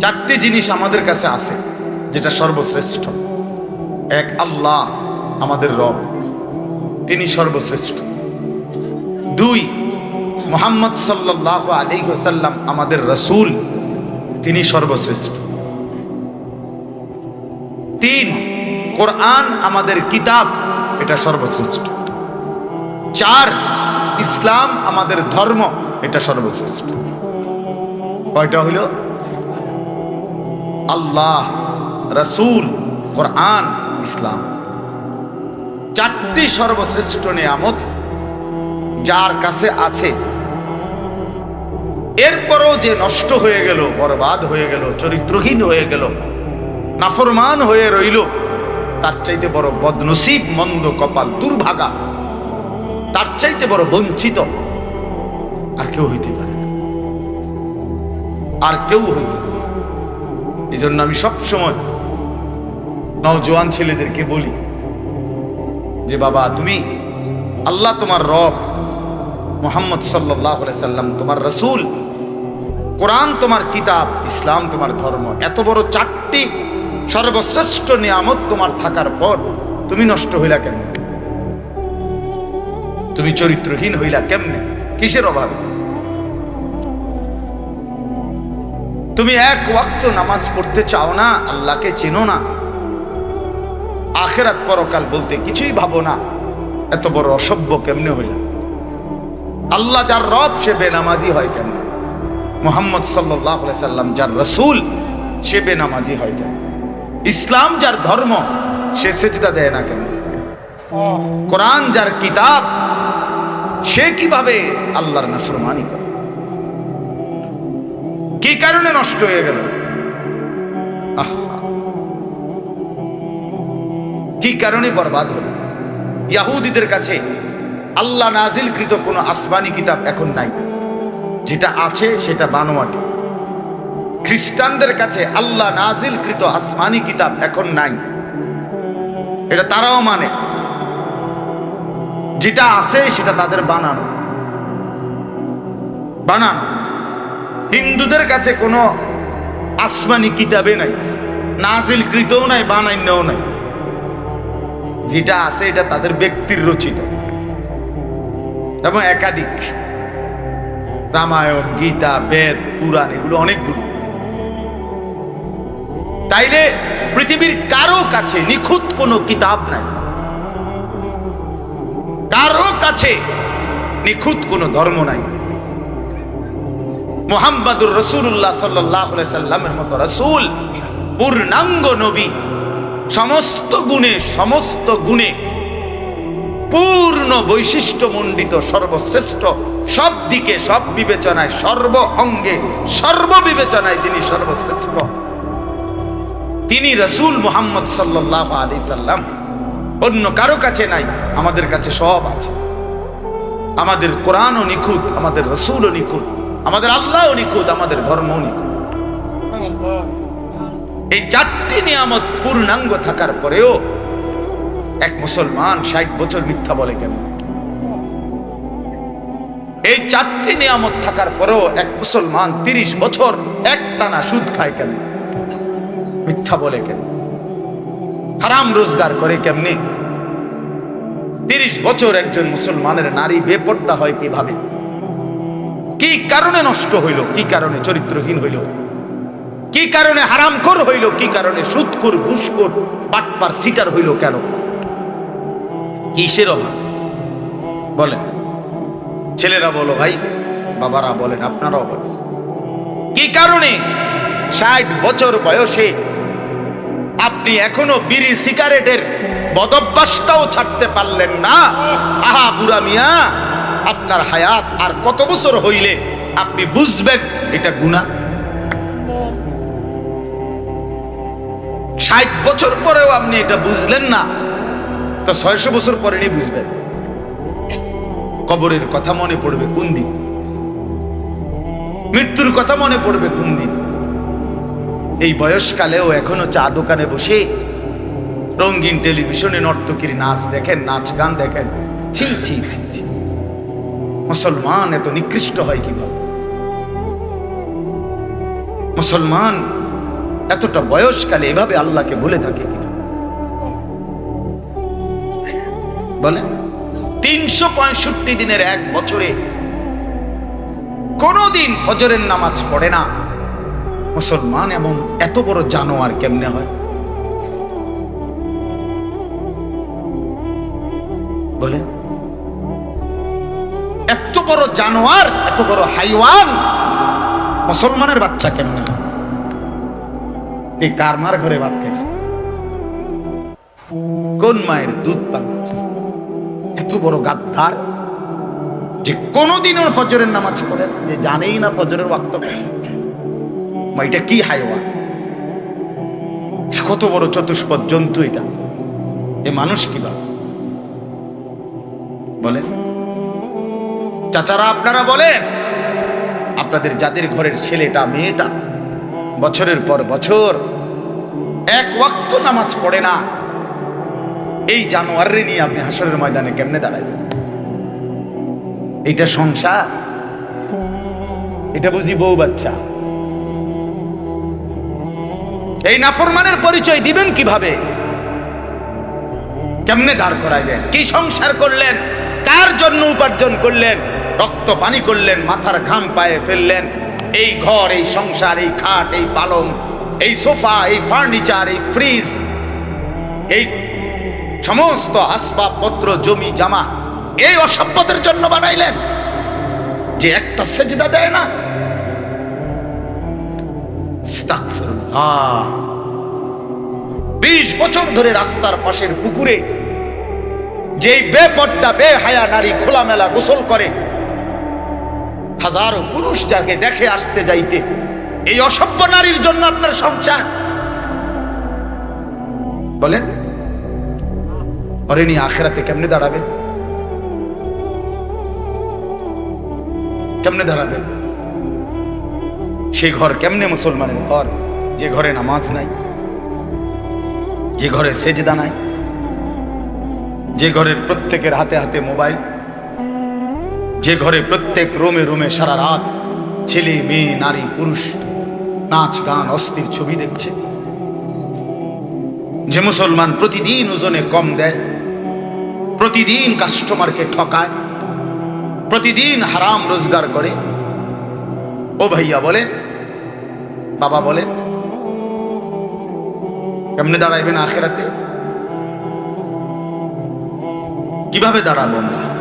চারটি জিনিস আমাদের কাছে আছে, যেটা সর্বশ্রেষ্ঠ। এক, আল্লাহ, আমাদের রব। তিনি সর্বশ্রেষ্ঠ। দুই, মোহাম্মদ সাল্লাহ আলী হোসাল্লাম আমাদের রসুল। তিনি সর্বশ্রেষ্ঠ। তিন, কোরআন, আমাদের কিতাব, এটা সর্বশ্রেষ্ঠ। চার, ইসলাম, আমাদের ধর্ম, এটা সর্বশ্রেষ্ঠ। কয়টা হইল? আল্লাহ, রসুল, কোরআন, ইসলাম। চারটি সর্বশ্রেষ্ঠ নিয়ামত যার কাছে আছে। এরপরও যে নষ্ট হয়ে গেল, বরবাদ হয়ে গেল, চরিত্রহীন হয়ে গেল, নাফরমান হয়ে রইল, তার চাইতে বড় বদনসিব, মন্দ কপাল, দুর্ভাগা, তার চাইতে বড় বঞ্চিত আর কেউ হইতে পারে আর কেউ হইতে পারে। এই জন্য আমি সব সময় নওজোয়ান ছেলেদেরকে বলি যে, বাবা, তুমি আল্লাহ তোমার রব মোহাম্মদ সাল্লাহ সাল্লাম, তোমার রসুল, কোরআন তোমার কিতাব, ইসলাম তোমার ধর্ম, এত বড় চারটি সর্বশ্রেষ্ঠ নিয়ামত তোমার থাকার পর তুমি নষ্ট হইলা কেমনে? তুমি চরিত্রহীন হইলা কেমনে? কিসের অভাবে? তুমি এক ওয়াক্ত নামাজ পড়তে চাও না, আল্লাহকে চেনো না। আখেরাত পরকাল বলতে কিছুই ভাবো না, এত বড় অসভ্য কেমনে হইলা আল্লাহ যার রব, সে বেনামাজি হয় কেমনে? মোহাম্মদ সাল্লাম যার রসুল, সে বেনামাজি হয় কেন ইসলাম যার ধর্ম, সে সেচিতা দেয় না কেন কোরআন যার কিতাব, সে কীভাবে আল্লাহর নাফরমানি করে? কি কারণে নষ্ট হয়ে গেল। কি কারণে বরবাদ হল? ইয়াহুদিদের কাছে আল্লাহ নাজিলকৃত কোনো আসমানি কিতাব এখন নাই। যেটা আছে সেটা বানোয়াটি। খ্রিস্টানদের কাছে আল্লাহ নাজিলকৃত আসমানি কিতাব এখন নাই। এটা তারাও মানে। যেটা আছে সেটা তাদের বানানো। বানানো। হিন্দুদের কাছে কোনো আসমানি কিতাবে নাই নাজিল কৃতও নাই, বানাইন্যও নাই। যেটা আছে এটা তাদের ব্যক্তির রচিত। এবং একাধিক রামায়ণ, গীতা, বেদ, পুরাণ, এগুলো অনেকগুলো। তাইলে পৃথিবীর কারও কাছে নিখুঁত কোনো কিতাব নাই। কারও কাছে নিখুঁত কোনো ধর্ম নাই। মোহাম্মদুর রসুল্লাহ সাল্লাহ সাল্লামের মতো রসুল, পূর্ণাঙ্গ নবী, সমস্ত গুণে সমস্ত গুণে, পূর্ণ বৈশিষ্ট্য মণ্ডিত সর্বশ্রেষ্ঠ, সব দিকে, সব বিবেচনায়, সর্ব অঙ্গে, সর্ব বিবেচনায় যিনি সর্বশ্রেষ্ঠ, তিনি রসুল মোহাম্মদ সাল্লাহ আলি সাল্লাম। অন্য কারও কাছে নাই, আমাদের কাছে সব আছে। আমাদের কোরআনও নিখুঁত, আমাদের রসুলও নিখুঁত। আমাদের আল্লাহও নিখুঁত, আমাদের ধর্ম নিখুঁত। এই চারটি নিয়ামত পূর্ণাঙ্গ থাকার পরেও এক মুসলমান ষাট বছর মিথ্যা বলে কেন? এই চারটি নিয়ামত থাকার পরেও এক মুসলমান তিরিশ বছর এক টানা সুদ খায় কেন? মিথ্যা বলে কেন? হারাম রোজগার করে কেমনি? তিরিশ বছর একজন মুসলমানের নারী বেপর্দা হয় কীভাবে? কি কারণে নষ্ট হইল? কি কারণে চরিত্রহীন হইল? কি কারণে হারামখোর হইল? কি কারণে সুদকুর ঘুষখোর, বাটপার, সিটার হইল কেন? কিসের অভাব? বলেন। ছেলেরা বলো, ভাই, বাবারা বলেন, আপনারাও বলেন। কি কারণে? ষাট বছর বয়সে আপনি এখনও বিড়ি, সিগারেটের বদভ্যাসটাও ছাড়তে পারলেন না? আহা, বুড়া মিয়া! আপনার হায়াত আর কত বছর হইলে আপনি বুঝবেন এটা গুণা ষাট বছর পরেও আপনি এটা বুঝলেন না, তো ছয়শো বছর পরেরই বুঝবেন। কবরের কথা মনে পড়বে কোন দিন? মৃত্যুর কথা মনে পড়বে কোন দিন? এই বয়সকালেও এখনও চা দোকানে বসে রঙিন টেলিভিশনে নর্তকীর নাচ দেখেন, নাচ গান দেখেন। ছি ছি ছি ছি। মুসলমান এত নিকৃষ্ট হয় কীভাবে? মুসলমান এতটা বয়সকালে এভাবে আল্লাহকে ভুলে থাকে কিনা বলে তিনশো পঁয়ষট্টি দিনের এক বছরে কোনোদিন ফজরের নামাজ পড়ে না। মুসলমান এমন এত বড় জানোয়ার কেমনে হয়? বলে এত বড় জানোয়ার, এত বড় হাইওয়ান। মুসলমানের বাচ্চা কেমনে? হয়? এই কার মার ঘরে ভাত খাইছে? কোন মায়ের দুধ পান? এত বড় গাদ্দার যে কোনোদিন ওর ফজরের নামাজ পড়ে না, যে জানেই না ফজরের ওয়াক্ত এটা কি হাইওয়া কত বড় চতুষ্পদ জন্তু এটা। এ মানুষ কি বলেন। চাচারা আপনারা বলেন। আপনাদের যাদের ঘরের ছেলেটা, মেয়েটা, বছরের পর বছর এক ওয়াক্ত নামাজ পড়ে না। এই জানোয়ারে নিয়ে আপনি হাসরের ময়দানে কেমনে দাঁড়াইবেন? এটা সংসার? এটা বুঝি বউ বাচ্চা? এই নাফরমানের পরিচয় দিবেন কীভাবে? কেমনে দাঁড় করাইবেন? কি সংসার করলেন? কার জন্য উপার্জন করলেন? রক্ত পানি করলেন, মাথার ঘাম পায়ে ফেললেন। এই ঘর, এই সংসার, এই খাট, এই পালং, এই সোফা, এই ফার্নিচার, এই ফ্রিজ, এই সমস্ত আসবাবপত্র, জমি, জামা, এই অসভ্যদের জন্য বানাইলেন। যে একটা সেজদা দেয় না। বিশ বছর ধরে রাস্তার পাশের পুকুরে যেই বেপর্দা বেহায়া নারী খোলামেলা গোসল করে হাজারো পুরুষ যাকে দেখে আসতে যাইতে, এই অসভ্য নারীর জন্য আপনার সংসার। বলেন অরে নিয়ে আখেরাতে কেমনে দাঁড়াবে? কেমনে দাঁড়াবে? সেই ঘর কেমনে মুসলমানের ঘর? যে ঘরে নামাজ নাই, যে ঘরে সেজদা নাই, যে ঘরের প্রত্যেকের হাতে হাতে মোবাইল যে ঘরে প্রত্যেক রোমে রোমে সারা রাত ছেলে, মেয়ে, নারী, পুরুষ নাচ, গান, অস্থির ছবি দেখছে। যে মুসলমান প্রতিদিন ওজনে কম দেয়, প্রতিদিন কাস্টমারকে ঠকায়, প্রতিদিন হারাম রোজগার করে, ও ভাইয়া বলেন, বাবা বলেন, কেমনে দাঁড়াইবেন আখেরাতে? কীভাবে দাঁড়াবো আমরা?